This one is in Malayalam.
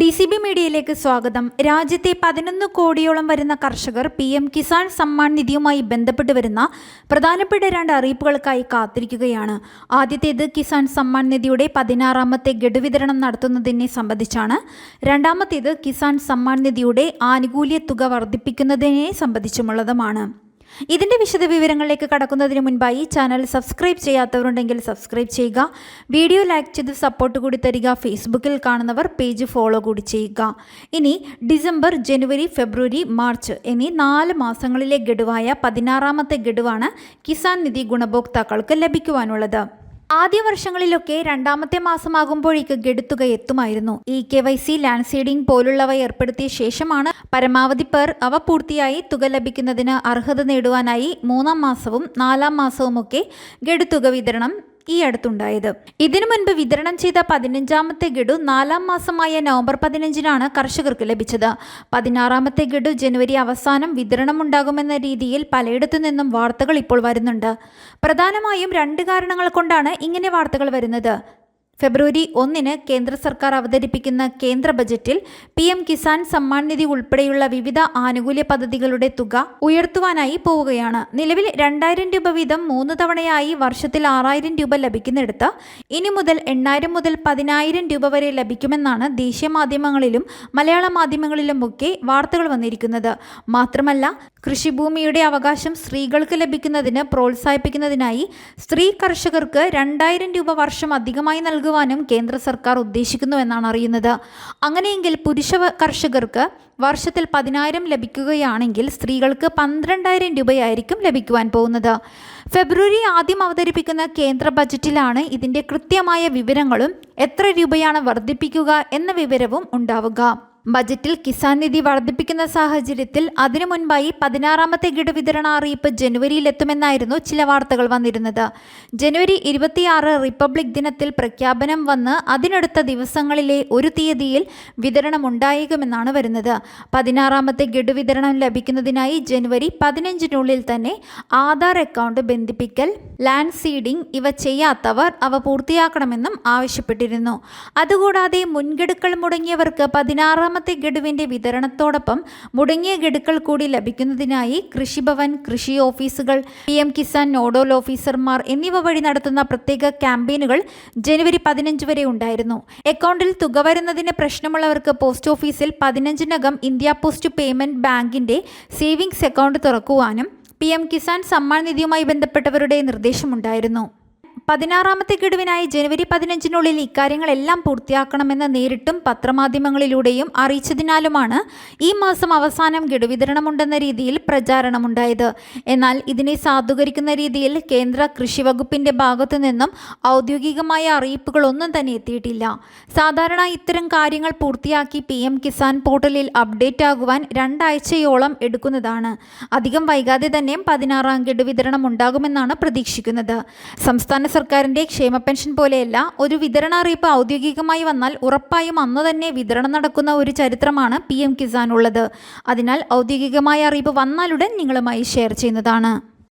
ഡി സി ബി മീഡിയയിലേക്ക് സ്വാഗതം. രാജ്യത്തെ പതിനൊന്ന് കോടിയോളം വരുന്ന കർഷകർ പി എം കിസാൻ സമ്മാൻ നിധിയുമായി ബന്ധപ്പെട്ട് വരുന്ന പ്രധാനപ്പെട്ട രണ്ട് അറിയിപ്പുകൾക്കായി കാത്തിരിക്കുകയാണ്. ആദ്യത്തേത് കിസാൻ സമ്മാൻ നിധിയുടെ പതിനാറാമത്തെ ഗഡു വിതരണം നടത്തുന്നതിനെ സംബന്ധിച്ചാണ്. രണ്ടാമത്തേത് കിസാൻ സമ്മാൻ നിധിയുടെ ആനുകൂല്യ തുക വർദ്ധിപ്പിക്കുന്നതിനെ സംബന്ധിച്ചുമുള്ളതുമാണ്. ഇതിന്റെ വിശദ വിവരങ്ങളിലേക്ക് കടക്കുന്നതിന് മുൻപായി ചാനൽ സബ്സ്ക്രൈബ് ചെയ്യാത്തവരുണ്ടെങ്കിൽ സബ്സ്ക്രൈബ് ചെയ്യുക. വീഡിയോ ലൈക്ക് ചെയ്ത് സപ്പോർട്ട് കൂടി തരിക. ഫേസ്ബുക്കിൽ കാണുന്നവർ പേജ് ഫോളോ കൂടി ചെയ്യുക. ഇനി ഡിസംബർ ജനുവരി ഫെബ്രുവരി മാർച്ച് എന്നീ നാല് മാസങ്ങളിലെ ഗഡുവായ പതിനാറാമത്തെ ഗഡുവാണ് കിസാൻ നിധി ഗുണഭോക്താക്കൾക്ക് ലഭിക്കുവാനുള്ളത്. ആദ്യ വർഷങ്ങളിലൊക്കെ രണ്ടാമത്തെ മാസമാകുമ്പോഴേക്ക് ഗഡുത്തുക എത്തുമായിരുന്നു. E K Y C land seeding പോലുള്ളവ ഏർപ്പെടുത്തിയ ശേഷമാണ് പരമാവധി പേർ അവ പൂർത്തിയായി തുക ലഭിക്കുന്നതിന് അർഹത നേടുവാനായി മൂന്നാം മാസവും നാലാം മാസവുമൊക്കെ ഗഡുത്തുക വിതരണം ഈ അടുത്തുണ്ടായത്. ഇതിനു മുൻപ് വിതരണം ചെയ്ത പതിനഞ്ചാമത്തെ ഗഡു നാലാം മാസമായ നവംബർ പതിനഞ്ചിനാണ് കർഷകർക്ക് ലഭിച്ചത്. പതിനാറാമത്തെ ഗഡു ജനുവരി അവസാനം വിതരണം ഉണ്ടാകുമെന്ന രീതിയിൽ പലയിടത്തു നിന്നും വാർത്തകൾ ഇപ്പോൾ വരുന്നുണ്ട്. പ്രധാനമായും രണ്ട് കാരണങ്ങൾ കൊണ്ടാണ് ഇങ്ങനെ വാർത്തകൾ വരുന്നത്. ഫെബ്രുവരി ഒന്നിന് കേന്ദ്ര സർക്കാർ അവതരിപ്പിക്കുന്ന കേന്ദ്ര ബജറ്റിൽ പി എം കിസാൻ സമ്മാൻ നിധി ഉൾപ്പെടെയുള്ള വിവിധ ആനുകൂല്യ പദ്ധതികളുടെ തുക ഉയർത്തുവാനായി പോവുകയാണ്. നിലവിൽ രണ്ടായിരം രൂപ വീതം മൂന്ന് തവണയായി വർഷത്തിൽ ആറായിരം രൂപ ലഭിക്കുന്നിടത്ത് ഇനി മുതൽ എണ്ണായിരം മുതൽ പതിനായിരം രൂപ വരെ ലഭിക്കുമെന്നാണ് ദേശീയ മാധ്യമങ്ങളിലും മലയാള മാധ്യമങ്ങളിലുമൊക്കെ വാർത്തകൾ വന്നിരിക്കുന്നത്. മാത്രമല്ല കൃഷിഭൂമിയുടെ അവകാശം സ്ത്രീകൾക്ക് ലഭിക്കുന്നതിന് പ്രോത്സാഹിപ്പിക്കുന്നതിനായി സ്ത്രീ കർഷകർക്ക് രണ്ടായിരം രൂപ വർഷം അധികമായി നൽകുവാനും കേന്ദ്ര സർക്കാർ ഉദ്ദേശിക്കുന്നുവെന്നാണ് അറിയുന്നത്. അങ്ങനെയെങ്കിൽ പുരുഷ കർഷകർക്ക് വർഷത്തിൽ പതിനായിരം ലഭിക്കുകയാണെങ്കിൽ സ്ത്രീകൾക്ക് പന്ത്രണ്ടായിരം രൂപയായിരിക്കും ലഭിക്കുവാൻ പോകുന്നത്. ഫെബ്രുവരി ആദ്യം അവതരിപ്പിക്കുന്ന കേന്ദ്ര ബജറ്റിലാണ് ഇതിന്റെ കൃത്യമായ വിവരങ്ങളും എത്ര രൂപയാണ് വർദ്ധിപ്പിക്കുക എന്ന വിവരവും ഉണ്ടാവുക. ബജറ്റിൽ കിസാൻ നിധി വർദ്ധിപ്പിക്കുന്ന സാഹചര്യത്തിൽ അതിനു മുൻപായി പതിനാറാമത്തെ ഗിഡ് വിതരണ അറിയിപ്പ് ജനുവരിയിൽ എത്തുമെന്നായിരുന്നു ചില വാർത്തകൾ വന്നിരുന്നത്. ജനുവരി ഇരുപത്തിയാറ് റിപ്പബ്ലിക് ദിനത്തിൽ പ്രഖ്യാപനം വന്ന് അതിനടുത്ത ദിവസങ്ങളിലെ ഒരു തീയതിയിൽ വിതരണം ഉണ്ടായേക്കുമെന്നാണ് വരുന്നത്. പതിനാറാമത്തെ ഗിഡ് വിതരണം ലഭിക്കുന്നതിനായി ജനുവരി പതിനഞ്ചിനുള്ളിൽ തന്നെ ആധാർ അക്കൗണ്ട് ബന്ധിപ്പിക്കൽ ലാൻഡ് സീഡിംഗ് ഇവ ചെയ്യാത്തവർ അവ പൂർത്തിയാക്കണമെന്നും ആവശ്യപ്പെട്ടിരുന്നു. അതുകൂടാതെ മുൻഗഡുക്കൾ മുടങ്ങിയവർക്ക് പതിനാറാം രണ്ടാമത്തെ ഗഡുവിന്റെ വിതരണത്തോടൊപ്പം മുടങ്ങിയ ഗഡുക്കൾ കൂടി ലഭിക്കുന്നതിനായി കൃഷിഭവൻ കൃഷി ഓഫീസുകൾ പി എം കിസാൻ നോഡൽ ഓഫീസർമാർ എന്നിവ വഴി നടത്തുന്ന പ്രത്യേക ക്യാമ്പയിനുകൾ ജനുവരി പതിനഞ്ച് വരെ ഉണ്ടായിരുന്നു. അക്കൗണ്ടിൽ തുക വരുന്നതിന് പ്രശ്നമുള്ളവർക്ക് പോസ്റ്റ് ഓഫീസിൽ പതിനഞ്ചിനകം ഇന്ത്യ പോസ്റ്റ് പേയ്മെന്റ് ബാങ്കിന്റെ സേവിങ്സ് അക്കൗണ്ട് തുറക്കുവാനും പി എം കിസാൻ സമ്മാൻ നിധിയുമായി ബന്ധപ്പെട്ടവരുടെ നിർദ്ദേശമുണ്ടായിരുന്നു. പതിനാറാമത്തെ ഗഡുവിനായി ജനുവരി പതിനഞ്ചിനുള്ളിൽ ഇക്കാര്യങ്ങളെല്ലാം പൂർത്തിയാക്കണമെന്ന് നേരിട്ടും പത്രമാധ്യമങ്ങളിലൂടെയും അറിയിച്ചതിനാലുമാണ് ഈ മാസം അവസാനം ഗഡു വിതരണമുണ്ടെന്ന രീതിയിൽ പ്രചാരണമുണ്ടായത്. എന്നാൽ ഇതിനെ സാധൂകരിക്കുന്ന രീതിയിൽ കേന്ദ്ര കൃഷി വകുപ്പിന്റെ ഭാഗത്തു നിന്നും ഔദ്യോഗികമായ അറിയിപ്പുകളൊന്നും തന്നെ എത്തിയിട്ടില്ല. സാധാരണ ഇത്തരം കാര്യങ്ങൾ പൂർത്തിയാക്കി പി എം കിസാൻ പോർട്ടലിൽ അപ്ഡേറ്റ് ആകുവാൻ രണ്ടാഴ്ചയോളം എടുക്കുന്നതാണ്. അധികം വൈകാതെ തന്നെ പതിനാറാം ഗഡു വിതരണം ഉണ്ടാകുമെന്നാണ് പ്രതീക്ഷിക്കുന്നത്. സംസ്ഥാന സർക്കാരിന്റെ ക്ഷേമ പെൻഷൻ പോലെയല്ല ഒരു വിതരണ അറിയിപ്പ് ഔദ്യോഗികമായി വന്നാൽ ഉറപ്പായും അന്ന് തന്നെ വിതരണം നടക്കുന്ന ഒരു ചരിത്രമാണ് പി എം കിസാൻ ഉള്ളത്. അതിനാൽ ഔദ്യോഗികമായ അറിയിപ്പ് വന്നാലുടൻ നിങ്ങളുമായി ഷെയർ ചെയ്യുന്നതാണ്.